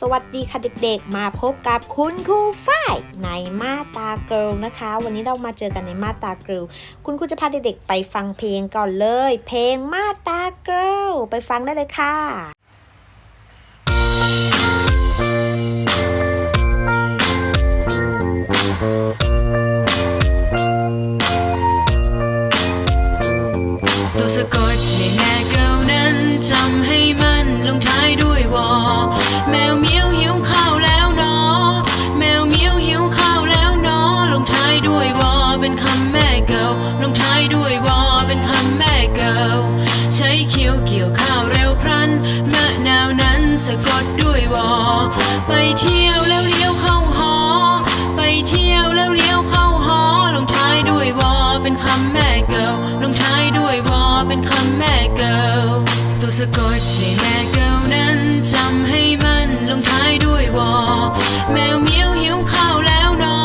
สวัสดีค่ะเด็กๆ มาพบกับคุณครูฝ้ายในมาตาเกิลนะคะ วันนี้เรามาเจอกันในมาตาเกิลคุณครูจะพาเด็กๆ ไปฟังเพลงก่อนเลย เพลงมาตาเกิลไปฟังได้เลยค่ะ สะกดด้วยวอไปเที่ยวแล้วเลี้ยวเข้าหอ ไปเที่ยวแล้วเลี้ยวเข้าหอลงท้ายด้วยวอเป็นคำแม่เก่าลงท้ายด้วยวอเป็นคำแม่เก่าตัวสะกดในแม่เก่านั้นทำให้มันลงท้ายด้วยวอแมวเมียวหิวข้าวแล้วนอ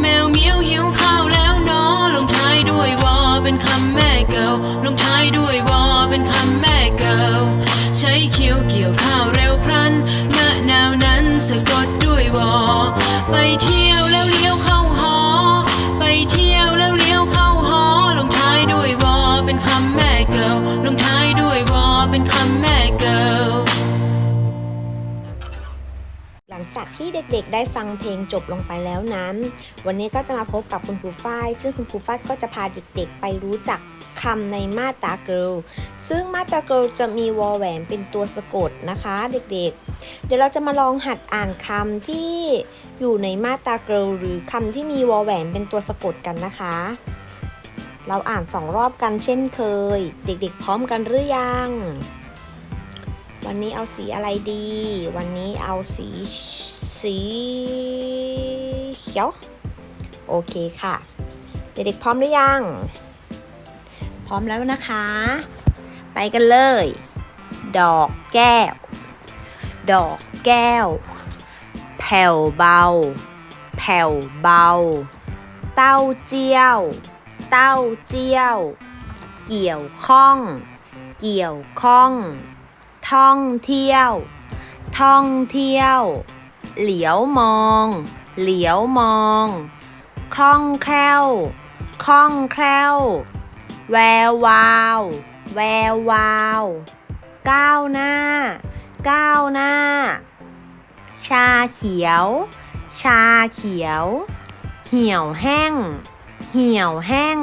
แมวเมียวหิวข้าวแล้วนอลงท้ายด้วยวอเป็นคำแม่เก่าลงท้ายด้วยว ที่เด็กๆ ได้ฟังเพลงจบลงไปแล้วนั้น วันนี้ก็จะมาพบกับคุณครูฝ้าย ซึ่งคุณครูฝ้ายก็จะพาเด็กๆ ไปรู้จักคำในมาตราเกิลซึ่งมาตราเกิลจะมีวอแหวนเป็นตัวสะกดนะคะเด็กๆ เดี๋ยวเราจะมาลองหัดอ่านคำที่อยู่ในมาตราเกิลหรือคำที่มีวอแหวนเป็นตัวสะกดกันนะคะ เราอ่านสองรอบกันเช่นเคย เด็กๆ พร้อมกันหรือยังวันนี้เอาสีอะไรดี วันนี้เอาสี สีเขียว โอเคค่ะ เด็กๆพร้อมหรือยัง พร้อมแล้วนะคะ ไปกันเลย ดอกแก้ว ดอกแก้ว แผ่วเบา แผ่วเบา เต้าเจี้ยว เต้าเจี้ยว เกี่ยวข้อง เกี่ยวข้อง ท่องเที่ยว ท่องเที่ยว เหลียวมอง เหลียวมอง คล่องแคล่ว คล่องแคล่ว แวววาว แวววาว ก้าวหน้า ก้าวหน้า ชาเขียว ชาเขียว เหี่ยวแห้ง เหี่ยวแห้ง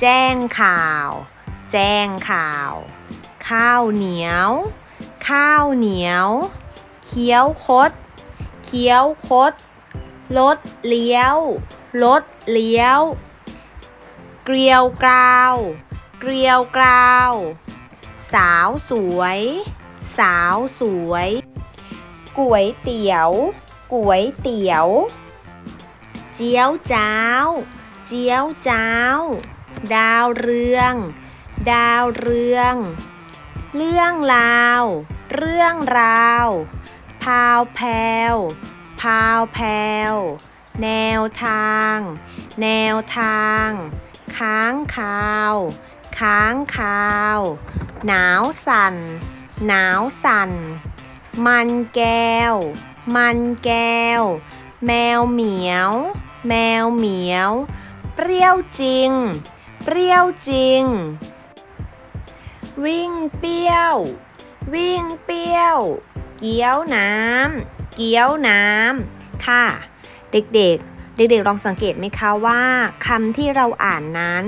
แจ้งข่าว แจ้งข่าว ข้าวเหนียว ข้าวเหนียว เคี้ยวคด คี้ยวคดรถเลี้ยวรถเลี้ยว เกลียวกราว เกลียวกราว สาวสวย สาวสวยก๋วยเตี๋ยวก๋วยเตี๋ยว เจียวจ้าว เจียวจ้าว ดาวเรือง ดาวเรือง เรื่องราว เรื่องราว พาวแพวพาวแพวแนวทาง แนวทาง ค้างคาว ค้างคาว หนาวสั่น หนาวสั่น มันแก้ว มันแก้ว แมวเหมียว แมวเหมียว เปรี้ยวจริง เปรี้ยวจริง วิ่งเปรี้ยว วิ่งเปรี้ยว เกี๊ยวน้ำเกี๊ยวน้ำค่ะ เด็กๆ เด็กๆลองสังเกตไหมคะว่าคำที่เราอ่านนั้น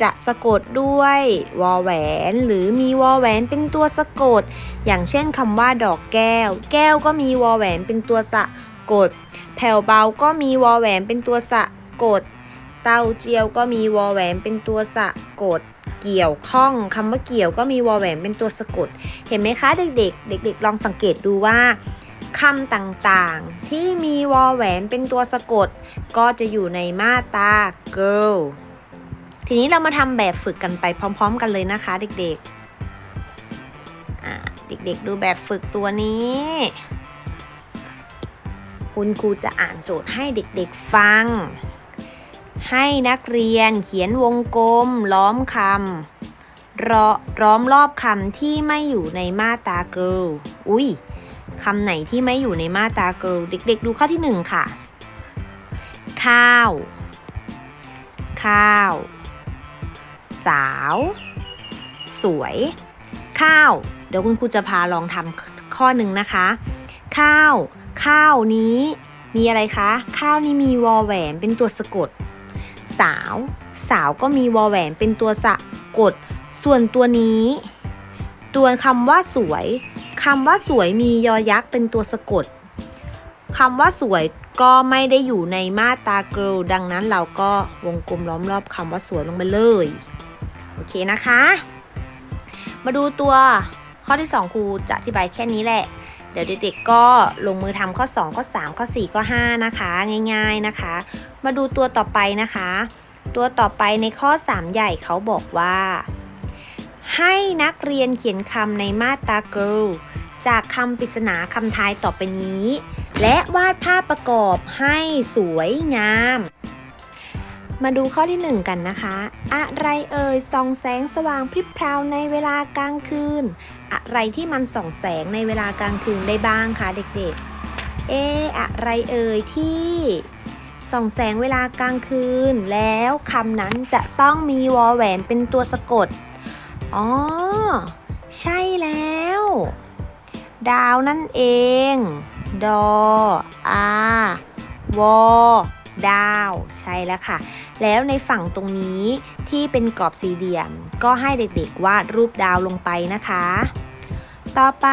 จะสะกดด้วยวอแหวน หรือมีวอแหวนเป็นตัวสะกด อย่างเช่นคำว่าดอกแก้ว แก้วก็มีวอแหวนเป็นตัวสะกด แผ่วเบาก็มีวอแหวนเป็นตัวสะกด เต้าเจียวก็มีวอแหวนเป็นตัวสะกด เกี่ยวข้องคำว่าเกี่ยวก็มีวอแหวนเป็นตัวสะกด เห็นไหมคะเด็กๆ เด็ก ๆ ลองสังเกตดูว่าคำต่างๆ ที่มีวอแหวนเป็นตัวสะกด ก็จะอยู่ในมาตรา girl ทีนี้เรามาทำแบบฝึกกันไปพร้อม ๆ กันเลยนะคะ เด็กๆ เด็กๆ ดูแบบฝึกตัวนี้ คุณครูจะอ่านโจทย์ให้เด็กๆฟัง ให้นักเรียนเขียนวงกลม ล้อมคำรอล้อมรอบคำที่ไม่อยู่ในมาตรา girl อุ้ยคำไหนที่ไม่อยู่ในมาตรา girl เด็ก ๆ ดูข้อที่หนึ่งค่ะ ข้าว ข้าว สาว สวย ข้าว เดี๋ยวคุณครูจะพาลองทำข้อหนึ่งนะคะ ข้าว ข้าวนี้มีอะไรคะ ข้าวนี้มีวอแหวนเป็นตัวสะกด สาว สาวก็มีวอแหวนเป็นตัวสะกด ส่วนตัวนี้ ตัวคำว่าสวยคำว่าสวยมียอยักษ์เป็นตัวสะกดคำว่าสวยก็ไม่ได้อยู่ในมาตรา girl ดังนั้นเราก็วงกลมล้อมรอบคำว่าสวยลงไปเลย โอเคนะคะ มาดูตัวข้อที่ 2ครูจะอธิบายแค่นี้แหละ เดี๋ยวเด็กๆก็ลงมือทำข้อ 2 ข้อ 3 ข้อ 4 ข้อ 5 นะคะ ง่าย ๆนะคะ มาดูตัวต่อไปนะคะ ตัวต่อไปในข้อ 3 ใหญ่เขาบอกว่า ให้นักเรียนเขียนคำในมาตรา girl จากคำปริศนาคำทายต่อไปนี้ และวาดภาพประกอบให้สวยงาม มาดูข้อที่ 1 กันนะคะ อะไรเอ่ยส่องแสงสว่างพริบพราวในเวลากลางคืน อะไรที่มันส่องแสงในเวลากลางคืนได้บ้างคะเด็กๆ เอะอะไรเอ่ยที่ ส่องแสงเวลากลางคืน แล้วคำนั้นจะต้องมีวอแหวนเป็นตัวสะกด อ๋อ ใช่แล้ว ดาวนั่นเอง ดออาวอดาว ใช่แล้วค่ะ แล้วในฝั่งตรงนี้ที่เป็นกรอบสี่เหลี่ยม ก็ให้เด็กๆวาดรูปดาวลงไปนะคะ ต่อไป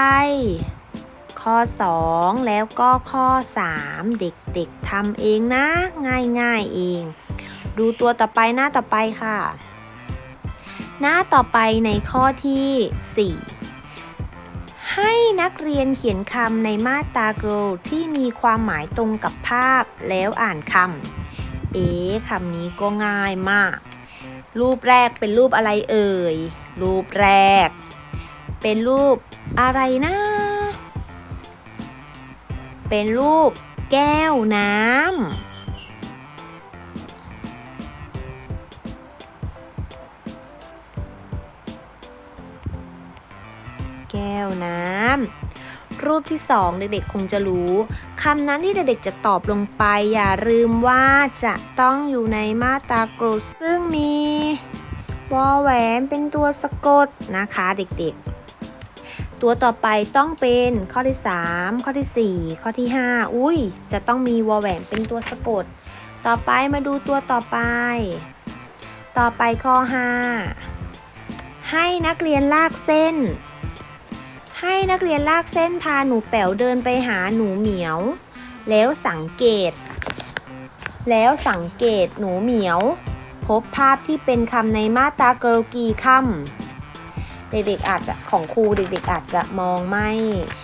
ข้อ 2 แล้วก็ข้อ 3 เด็กๆทำเองนะ ง่ายๆเอง ดูตัวต่อไปหน้าต่อไปค่ะ หน้าต่อไปในข้อที่ 4 ให้นักเรียนเขียนคำในมาตรา girl ที่มีความหมายตรงกับภาพแล้วอ่านคำเอ๊คำนี้ก็ง่ายมาก รูปแรกเป็นรูปอะไรเอ่ย รูปแรก เป็นรูปอะไรนะเป็นรูป แก้วน้ำแก้วน้ำรูปที่สองเด็กๆ คงจะรู้คำนั้นที่เด็กๆ จะตอบลงไป อย่าลืมว่าจะต้องอยู่ในมาตรากรุซึ่งมีวอแหวนเป็นตัวสะกดนะคะเด็กๆ ตัวต่อไปต้องเป็นข้อที่ 3 ข้อทีสี่ 4 ข้อที่ 5 อุ้ย จะต้องมีวอแหวนเป็นตัวสะกด ต่อไปมาดูตัวต่อไป ต่อไปข้อ 5 ให้นักเรียนลากเส้น ให้นักเรียนลากเส้นพาหนูแป๋วเดินไปหาหนูเหมียว แล้วสังเกต แล้วสังเกตหนูเหมียว พบภาพที่เป็นคำในมาตราเกิลกี่คำ เด็กๆอาจจะของครูเด็กๆอาจจะมองไม่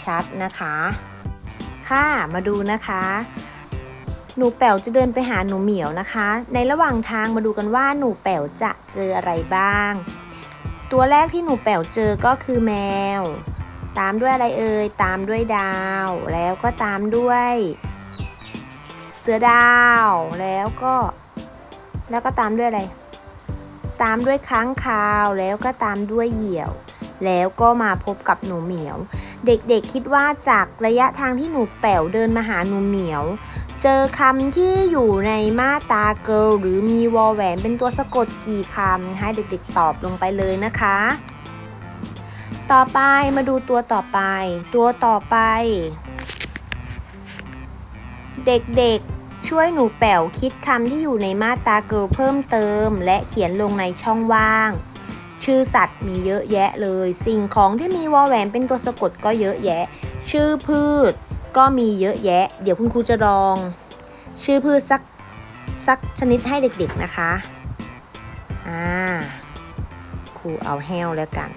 ชัดนะคะ ค่ะมาดูนะคะ หนูแป๋วจะเดินไปหาหนูเหมียวนะคะ ในระหว่างทางมาดูกันว่าหนูแป๋วจะเจออะไรบ้าง ตัวแรกที่หนูแป๋วเจอก็คือแมว ตามด้วยอะไรเอ่ยตามด้วยดาว แล้วก็ตามด้วย เสือดาวแล้วก็ แล้วก็ตามด้วยอะไร ตามด้วยค้างคาวแล้วก็ตามด้วยเหยี่ยว แล้วก็มาพบกับหนูเหมียว เด็กๆคิดว่าจากระยะทางที่หนูแป๋วเดินมาหาหนูเหมียว เจอคำที่อยู่ในมาตาเกิลหรือมีวอลแหวนเป็นตัวสะกดกี่คำให้เด็กๆตอบลงไปเลยนะคะ ต่อไปมาดูตัวต่อไป ตัวต่อไป เด็กๆ ช่วยหนูแป๋วคิดคำที่อยู่ในมาตราเกิลเพิ่มเติม และเขียนลงในช่องว่าง ชื่อสัตว์มีเยอะแยะเลย สิ่งของที่มีวอลแหวนเป็นตัวสะกดก็เยอะแยะ ชื่อพืชก็มีเยอะแยะ เดี๋ยวคุณครูจะลอง ชื่อพืชสักสักชนิดให้เด็กๆนะคะอ่าครูเอาแห้วแล้วกัน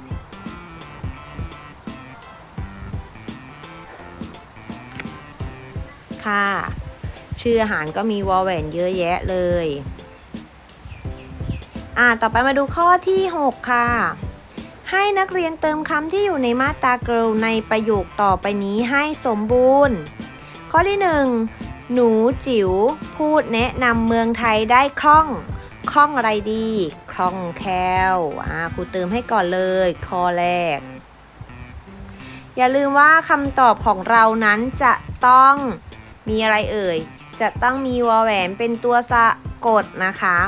ค่ะ ชื่ออาหารก็มีวอลแหวนเยอะแยะเลย อ่าต่อไปมาดูข้อที่ 6 ค่ะ ให้นักเรียนเติมคำที่อยู่ในมาตรา girl ในประโยคต่อไปนี้ให้สมบูรณ์ ข้อที่ 1 หนูจิ๋วพูดแนะนำเมืองไทยได้คล่องคล่องอะไรดีคล่องแคล่วอ่าครูเติมให้ก่อนเลยข้อแรก อย่าลืมว่าคำตอบของเรานั้นจะต้องมีอะไรเอ่ย จะต้องมีวอแหวนเป็นตัวสะกดนะคะ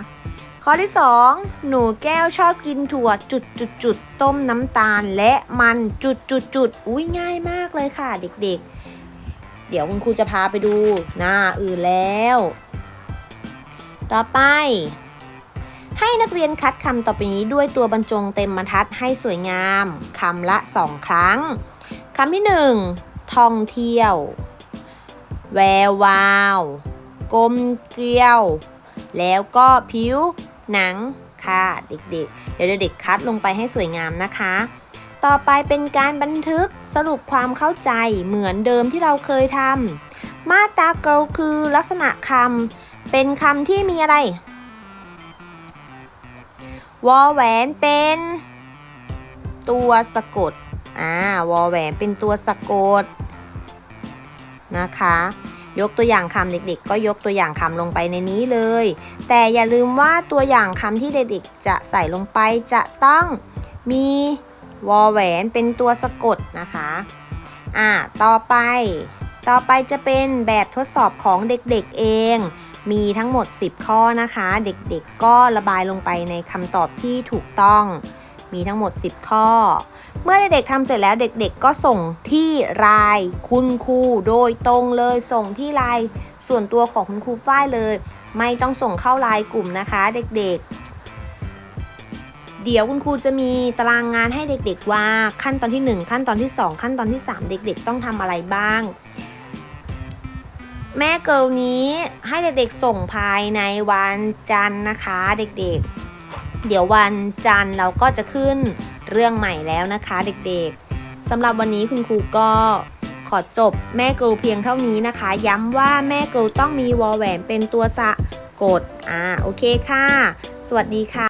ข้อที่ 2 หนูแก้วชอบกินถั่วจุดจุดจุดต้มน้ำตาลและมันจุดจุดจุดอุ้ยง่ายมากเลยค่ะเด็กๆ เดี๋ยวคุณครูจะพาไปดูหน้าอื่นแล้ว ต่อไปให้นักเรียนคัดคำต่อไปนี้ด้วยตัวบรรจงเต็มบรรทัดให้สวยงามคำละสองครั้งคำที่หนึ่งท่องเที่ยว แวววาว กลมเกลียว แล้วก็ผิวหนังค่ะเด็กๆ เดี๋ยวเด็กๆคัดลงไปให้สวยงามนะคะ ต่อไปเป็นการบันทึกสรุปความเข้าใจเหมือนเดิมที่เราเคยทำมาตราเกลคือลักษณะคำเป็นคำที่มีอะไร วอแหวนเป็น ตัวสะกด อ่าวอแหวนเป็นตัวสะกด นะคะ ยกตัวอย่างคำเด็กๆ ก็ยกตัวอย่างคำลงไปในนี้เลย แต่อย่าลืมว่าตัวอย่างคำที่เด็กๆ จะใส่ลงไปจะต้องมีวอแหวนเป็นตัวสะกดนะคะอ่าต่อไปต่อไปจะเป็นแบบทดสอบของเด็กๆเอง มีทั้งหมด 10 ข้อนะคะ เด็กๆก็ระบายลงไปในคำตอบที่ถูกต้อง มีทั้งหมด 10 ข้อ เมื่อเด็กๆทำเสร็จแล้วเด็กๆก็ส่งที่ไลน์คุณครูโดยตรงเลยส่งที่ไลน์ส่วนตัวของคุณครูฝ้ายเลย ไม่ต้องส่งเข้าไลน์กลุ่มนะคะเด็กๆเดี๋ยวคุณครูจะมีตารางงานให้เด็กๆว่าขั้นตอนที่ 1 ขั้นตอนที่ 2 ขั้นตอนที่ 3 เด็กๆ ต้องทำอะไรบ้าง แม่เกิลนี้ให้เด็กๆส่งภายในวันจันทร์นะคะเด็กๆ เดี๋ยววันจันทร์เราก็จะขึ้นเรื่องใหม่แล้วนะคะเด็กๆสำหรับวันนี้คุณครูก็ขอจบแม่เกิลเพียงเท่านี้นะคะ ย้ำว่าแม่เกิลต้องมีวอลแหวนเป็นตัวสะกด อ่า โอเคค่ะ สวัสดีค่ะ